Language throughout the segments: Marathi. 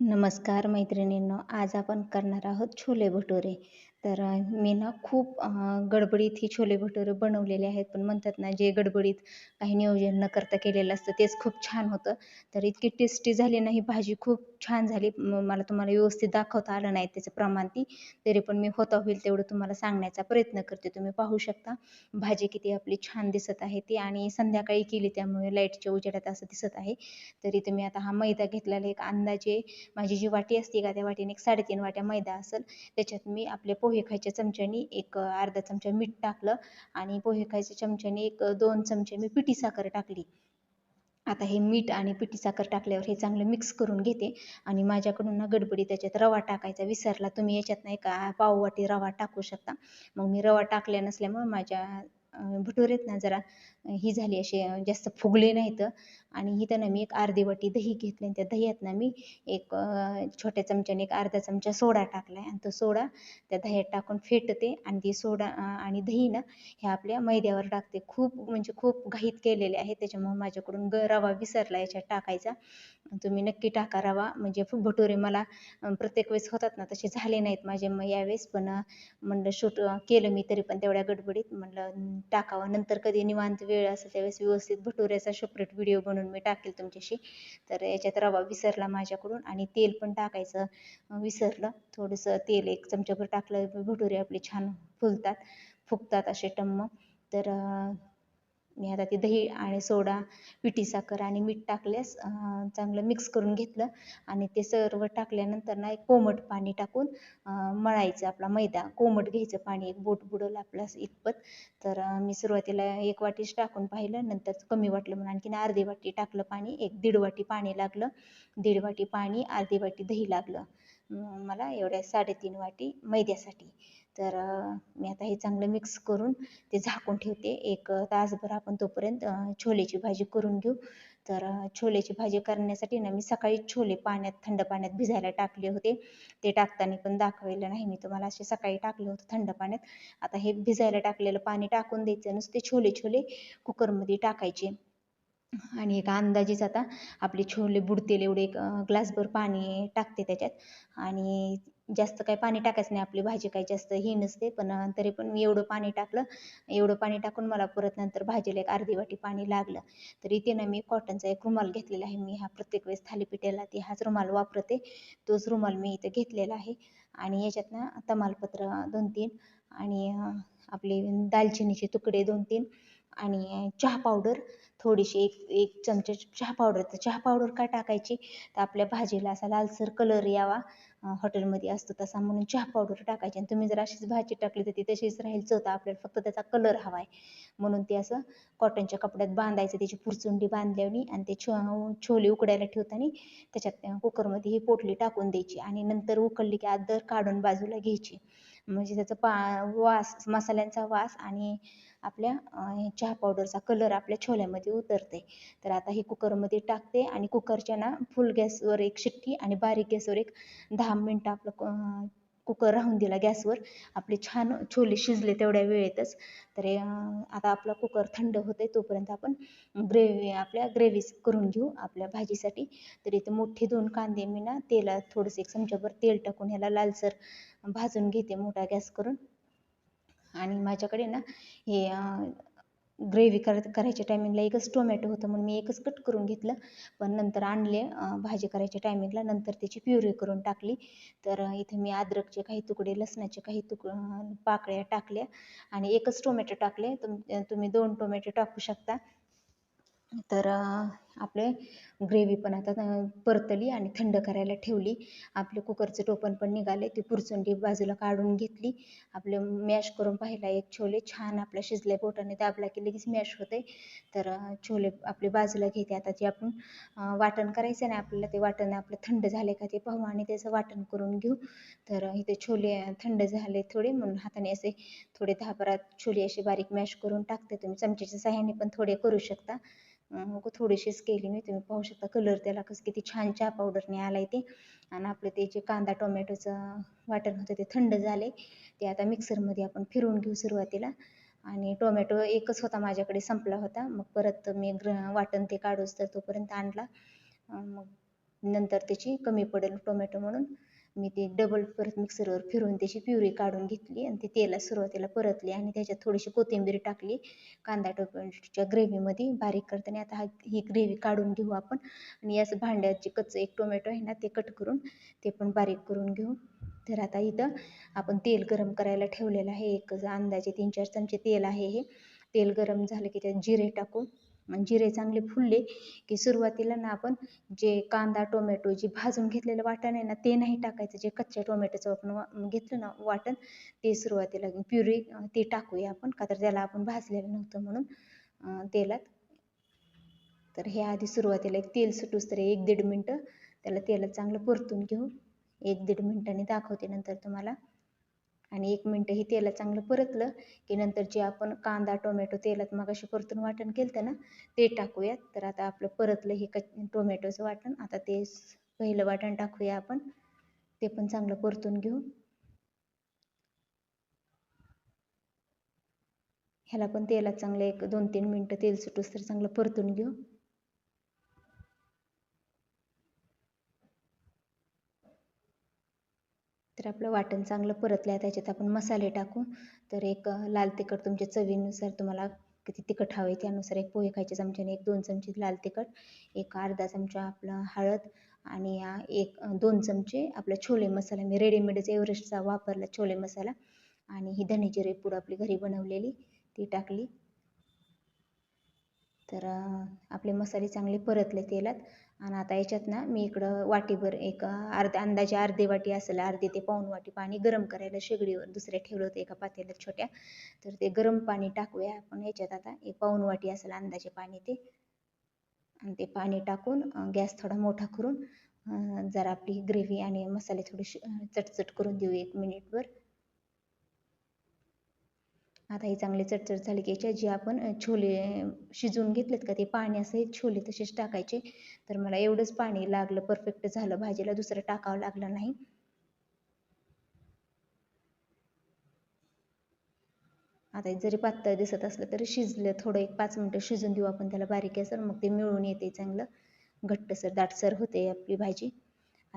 नमस्कार मैत्रिणींनो आज आपण करणार आहोत छोले भटुरे. तर मी ना खूप गडबडीत ही छोले भटुरे बनवलेले आहेत. पण म्हणतात ना जे गडबडीत काही नियोजन न करता केलेलं असतं तेच खूप छान होतं. तर इतकी टेस्टी झाली ना ही भाजी खूप छान झाली. मला तुम्हाला व्यवस्थित दाखवता आलं नाही त्याचं प्रमाण ती. तरी पण मी होता होईल तेवढं तुम्हाला सांगण्याचा प्रयत्न करते. तुम्ही पाहू शकता भाजी किती आपली छान दिसत आहे ती. आणि संध्याकाळी केली त्यामुळे लाईटच्या उजेडात असं दिसत आहे. तरी तुम्ही आता हा मैदा घेतलेला एक अंदाजे माझी जी वाटी असते का त्या वाटीने एक साडेतीन वाट्या मैदा असेल त्याच्यात मी आपले पोहे खायच्या चमच्यानी एक अर्धा चमचा मीठ टाकलं आणि पोहे खायच्या चमच्याने एक दोन चमचे मी पिठी साखर टाकली. आता हे मीठ आणि पिठी साखर टाकल्यावर हे चांगलं मिक्स करून घेते आणि माझ्याकडून ना गडबडी त्याच्यात रवा टाकायचा विसरला. तुम्ही याच्यात नाही का पाववाटी रवा टाकू शकता. मग मी रवा टाकल्या नसल्यामुळे माझ्या भटुरेत ना जरा ही झाली असे जास्त फुगले नाहीत. आणि इथं मी एक अर्धी वाटी दही घेतली आणि त्या दह्यात ना मी एक छोट्या चमच्याने एक अर्धा चमचा सोडा टाकला आहे आणि तो सोडा त्या दह्यात टाकून फेटते आणि ती सोडा आणि दही ना हे आपल्या मैद्यावर टाकते. खूप म्हणजे खूप घाईत केलेले आहे. त्याच्यामुळे माझ्याकडून ग रवा विसरला याच्यात टाकायचा. तुम्ही नक्की टाका रवा. म्हणजे भटुरे मला प्रत्येक वेळेस होतात ना तसे झाले नाहीत माझे मग यावेळेस. पण म्हणलं शूट केलं मी तरी पण तेवढ्या गडबडीत. म्हणलं टाकावं. नंतर कधी निवांत वेळ वेळ असेल त्यावेळेस व्यवस्थित भटुऱ्याचा सेपरेट व्हिडिओ बनवून मी टाकेल तुमच्याशी. तर याच्यात रवा विसरला माझ्याकडून आणि तेल पण टाकायचं. विसरलं. थोडंसं तेल एक चमच्याभर टाकलं. भटुरे आपले छान फुलतात. फुगतात असे टम्म. तर मी आता ते दही आणि सोडा पिठी साखर आणि मीठ टाकल्यास चांगलं मिक्स करून घेतलं. आणि ते सर्व टाकल्यानंतर ना एक कोमट पाणी टाकून मळायचं आपला मैदा. कोमट घ्यायचं पाणी एक बोट बुडवलं आपलं इतपत. तर मी सुरुवातीला एक वाटीच टाकून पाहिलं नंतर कमी वाटलं म्हणून आणखीन अर्धी वाटी टाकलं पाणी एक दीड वाटी पाणी लागलं. दीड वाटी पाणी अर्धी वाटी दही लागलं. मला एवढ्या साडेतीन वाटी मैद्यासाठी. तर मी आता हे चांगलं मिक्स करून ते झाकून ठेवते. एक तासभर आपण तोपर्यंत छोलेची भाजी करून घेऊ. तर छोलेची भाजी करण्यासाठी ना मी सकाळी छोले पाण्यात थंड पाण्यात भिजायला टाकले होते. ते टाकताना पण दाखवलेलं नाही. मी तुम्हाला असे सकाळी टाकलं होतं थंड पाण्यात. आता हे भिजायला टाकलेलं पाणी टाकून द्यायचं नुसते छोले छोले कुकरमध्ये टाकायचे. आणि एक अंदाजेच आता आपले छोले बुडतील एवढे एक ग्लासभर पाणी टाकते त्याच्यात. आणि जास्त काही पाणी टाकायचं नाही आपली भाजी काही जास्त ही नसते पण तरी पण मी एवढं पाणी टाकलं एवढं पाणी टाकून मला परत नंतर भाजीला एक अर्धी वाटी पाणी लागलं. तर इथे ना मी कॉटनचा एक रुमाल घेतलेला आहे मी हा प्रत्येक वेळेस थालीपीठाला ती हाच रुमाल वापरते. तोच रुमाल मी इथं घेतलेला आहे. आणि याच्यात ना तमालपत्र दोन तीन आणि आपले दालचिनीचे तुकडे दोन तीन आणि चहा पावडर थोडीशी एक एक चमचे चहा पावडर तर चहा पावडर का टाकायची? तर आपल्या भाजीला असा लालसर कलर यावा हॉटेलमध्ये असतो तसा. म्हणून चहा पावडर टाकायची. आणि तुम्ही जर अशीच भाजी टाकली तर ती तशीच राहील चवता आपल्याला फक्त त्याचा कलर हवा आहे म्हणून ते असं कॉटनच्या कपड्यात बांधायचं. त्याची पुरचुंडी बांधल्याने आणि ते छो छोले उकडायला ठेवताना त्याच्यात कुकरमध्ये ही पोटली टाकून द्यायची. आणि नंतर उकळली की आदर काढून बाजूला घ्यायची. म्हणजे त्याचा पा वास मसाल्यांचा वास आणि आपल्या चहा पावडरचा कलर आपल्या छोल्यामध्ये उतरते. तर आता हे कुकरमध्ये टाकते आणि कुकरच्या ना फुल गॅसवर एक शिट्टी आणि बारीक गॅसवर एक दहा मिनटं आपलं कुकर राहून दिला गॅसवर आपले छान छोले शिजले तेवढ्या वेळेतच. तर आता आपला कुकर थंड होते तोपर्यंत आपण ग्रेव्ही आपल्या ग्रेव्ही करून घेऊ आपल्या भाजीसाठी. तर इथे मोठे दोन कांदे मी ना तेला थोडंसं एक चमच्याभर तेल टाकून ह्याला लालसर भाजून घेते मोठा गॅस करून. आणि माझ्याकडे ना हे ग्रेव्ही कर करायच्या टायमिंगला एकच टोमॅटो होतं म्हणून मी एकच कट करून घेतलं. पण नंतर आणले भाजी करायच्या टायमिंगला नंतर त्याची प्युरी करून टाकली. तर इथे मी अद्रकचे काही तुकडे लसणाचे काही तुक पाकळ्या टाकल्या आणि एकच टोमॅटो टाकले. तुम तुम्ही दोन टोमॅटो टाकू शकता. तर आपले ग्रेव्ही पण आता परतली आणि थंड करायला ठेवली. आपले कुकरचं टोपण पण निघाले. ती पुरचुंडी बाजूला काढून घेतली. आपलं मॅश करून पाहिला एक छोले. छान आपल्या शिजल्या पोटाने दाबला की लगेच मॅश होते तर छोले आपले बाजूला घेते. आता जे आपण वाटण करायचं ना आपल्याला ते वाटण आपलं थंड झाले का ते पाहू आणि त्याचं वाटण करून घेऊ. तर इथे छोले थंड झाले थोडे. म्हणून हाताने असे थोडे दहा बारा छोले असे बारीक मॅश करून टाकते तुम्ही. चमच्याच्या सहाय्याने पण थोडे करू शकता. थोडीशीच केली मी. तुम्ही पाहू शकता कलर त्याला कसं किती छान चहा पावडरने आलाय ते. आणि आपलं ते जे कांदा टोमॅटोचं वाटण होतं ते थंड झाले ते आता मिक्सरमध्ये आपण फिरवून घेऊ सुरुवातीला. आणि टोमॅटो एकच होता माझ्याकडे संपला होता. मग परत मी ग्र वाटण ते काढूच तर तोपर्यंत आणला. मग नंतर त्याची कमी पडेल टोमॅटो म्हणून. मी ते डबल परत मिक्सरवर फिरून त्याची प्युरी काढून घेतली आणि ते तेला सुरुवातीला परतली आणि त्याच्यात थोडीशी कोथिंबीर टाकली. कांदा टोमॅटोच्या ग्रेव्हीमध्ये बारीक करताना आता हा ही ग्रेव्ही काढून घेऊ आपण. आणि याच भांड्याचे कच्चं एक टोमॅटो आहे ना ते कट करून ते पण बारीक करून घेऊ. तर आता इथं आपण तेल गरम करायला ठेवलेलं आहे. एक अंदाजे तीन चार चमचे तेल आहे हे. तेल गरम झालं की त्यात जिरे टाकू. जिरे चांगले फुलले की सुरुवातीला ना आपण जे कांदा टोमॅटो जे भाजून घेतलेलं वाटण आहे ना ते नाही टाकायचं. जे कच्च्या टोमॅटोचं आपण घेतलं ना वाटण ते सुरुवातीला प्युरी ते टाकूया आपण. का तर त्याला आपण भाजलेलं नव्हतं म्हणून तेलात. तर हे आधी सुरुवातीला एक तेल सुटूस तर एक दीड मिनटं त्याला तेलात चांगलं परतून घेऊ. एक दीड मिनटाने दाखवते नंतर तुम्हाला. आणि एक मिनटं हे तेलात चांगलं परतलं की नंतर जे आपण कांदा टोमॅटो तेलात मगाशी परतून वाटण केलं ना ते टाकूयात. तर आता आपलं परतलं हे क टोमॅटोचं वाटण. आता ते पहिलं वाटण टाकूया आपण. ते पण चांगलं परतून घेऊ. ह्याला पण तेलात चांगलं एक दोन तीन मिनटं तेल सुटूस तर चांगलं परतून घेऊ. तर आपलं वाटण चांगलं परतलं आहे त्याच्यात आपण मसाले टाकू. तर एक लाल तिखट तुमच्या चवीनुसार तुम्हाला किती तिखट हवे त्यानुसार एक पोहे खायच्या चमच्याने एक दोन चमचे लाल तिखट एक अर्धा चमचा आपला हळद आणि एक दोन चमचे आपला छोले मसाला. मी रेडीमेडच एव्हरेस्टचा वापरला छोले मसाला आणि ही धण्याची रेपूड आपली घरी बनवलेली ती टाकली. तर आपले मसाले चांगले परतले तेलात. आणि आता याच्यात ना मी इकडं वाटीभर एक अर्ध्या अंदाजे अर्धे वाटी असेल अर्धे ते पाऊन वाटी पाणी गरम करायला शेगडीवर दुसऱ्या ठेवलं होतं एका पातेल्यात छोट्या. तर ते गरम पाणी टाकूया आपण. याच्यात आता एक पाऊन वाटी असेल अंदाजे पाणी ते. आणि ते पाणी टाकून गॅस थोडा मोठा करून जरा आपली ग्रेव्ही आणि मसाले थोडे चटचट करून देऊ एक मिनिटभर. आता हे चांगले चटचट झाले की याच्या जे आपण छोले शिजवून घेतलेत का ते पाणी असं छोले तसेच टाकायचे. तर मला एवढंच पाणी लागलं परफेक्ट झालं. भाजीला दुसरं टाकावं लागलं नाही. आता जरी पातळ दिसत असलं तरी शिजलं. थोडं एक पाच मिनटं शिजून देऊ आपण त्याला बारीक असं मग ते मिळून येते चांगलं. घट्टसर दाटसर होते आपली भाजी.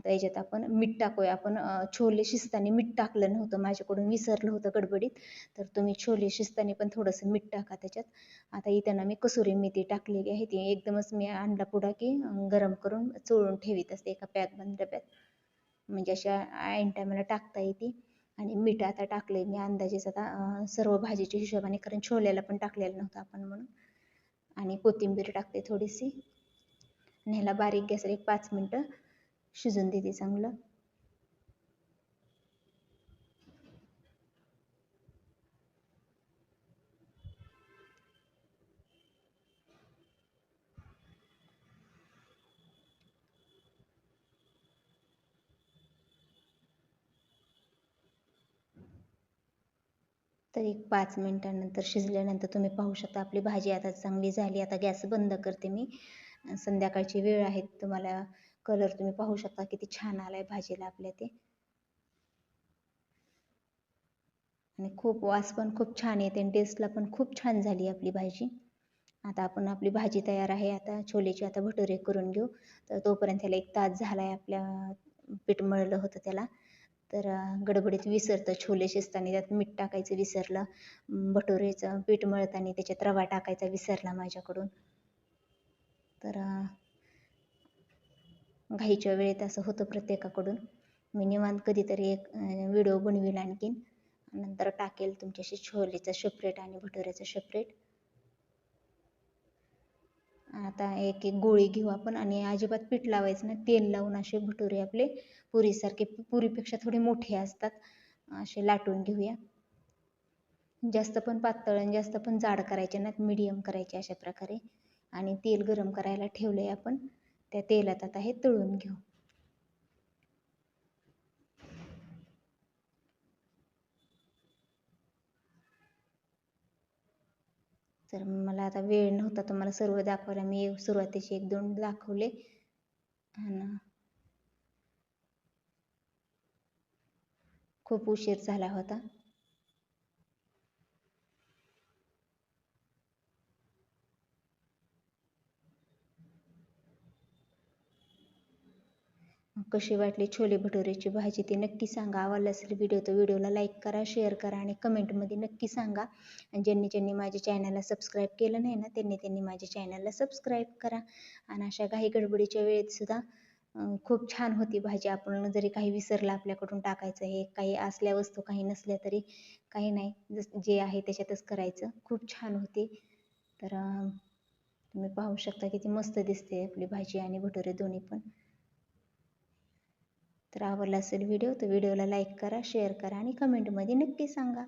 आता याच्यात आपण मीठ टाकूया. आपण छोले शिजताना मीठ टाकलं नव्हतं. माझ्याकडून विसरलं होतं गडबडीत. तर तुम्ही छोले शिजताना पण थोडंसं मीठ टाका त्याच्यात. आता इथं मी कसुरी मेथी टाकलेली आहे. ती एकदमच मी अंडा पुडा की गरम करून चोळून ठेवीत असते एका पॅक बंद डब्यात. म्हणजे अशा ऐन टायमाला टाकता येते. आणि मीठ आता टाकले मी अंदाजेच आता सर्व भाजीच्या हिशोबाने. कारण छोल्याला पण टाकलेलं नव्हतं आपण म्हणून. आणि कोथिंबीर टाकते थोडीशी. आणि ह्याला बारीक गॅसवर एक पाच मिनटं. शिजून देते चांगलं. तर एक पाच मिनटानंतर शिजल्यानंतर तुम्ही पाहू शकता आपली भाजी आता चांगली झाली. आता गॅस बंद करते मी. संध्याकाळची वेळ आहे तुम्हाला कलर तुम्ही पाहू शकता किती छान आलाय भाजीला आपल्या ते. आणि खूप वास पण खूप छान येते आणि टेस्टला पण खूप छान झाली आपली भाजी. आता आपण आपली भाजी तयार आहे. आता छोलेची आता भटुरे करून घेऊ. तर तोपर्यंत त्याला एक तास झाला आहे आपल्या पीठ मळलं होतं त्याला. तर गडबडीत विसरतं छोले शिजताना. त्यात मीठ टाकायचं विसरलं. भटुरेचं पीठ मळताना त्याच्यात रवा टाकायचा विसरला माझ्याकडून. तर घाईच्या वेळेत असं होतं प्रत्येकाकडून. मी निवांत कधीतरी एक व्हिडिओ बनवील आणखीन. नंतर टाकेल तुमच्याशी छोलेचं सेपरेट आणि भटुऱ्याचं सेपरेट आता एक एक गोळी घेऊ आपण आणि अजिबात पीठ लावायचं ना तेल लावून असे भटुरे आपले पुरीसारखे पुरीपेक्षा थोडे मोठे असतात. असे लाटून घेऊया. जास्त पण पातळ आणि जास्त पण जाड करायचे नाहीत. मीडियम करायचे अशा प्रकारे. आणि तेल गरम करायला ठेवलंय आपण. त्या तेलात आता हे तळून घेऊ. तर मला आता वेळ नव्हता तुम्हाला सर्व दाखवायला मी सुरुवातीचे एक दोन दाखवले. आणि खूप उशीर झाला होता. कशी वाटली छोले भटुरेची भाजी ती नक्की सांगा. आवडला असेल व्हिडिओ तर व्हिडिओला लाईक करा शेअर करा आणि कमेंटमध्ये नक्की सांगा. आणि ज्यांनी ज्यांनी माझ्या चॅनलला सबस्क्राईब केलं नाही ना त्यांनी त्यांनी माझ्या चॅनलला सबस्क्राईब करा. आणि अशा काही गडबडीच्या वेळेतसुद्धा खूप छान होती भाजी. आपण जरी काही विसरलं आपल्याकडून टाकायचं हे काही असल्या वस्तू काही नसल्या तरी काही नाही. जस जे आहे त्याच्यातच करायचं. खूप छान होती. तर तुम्ही पाहू शकता किती मस्त दिसते आपली भाजी आणि भटुरे दोन्ही पण. तर आवडला असेल व्हिडिओ तर व्हिडिओला लाईक करा शेअर करा आणि कमेंटमध्ये नक्की सांगा.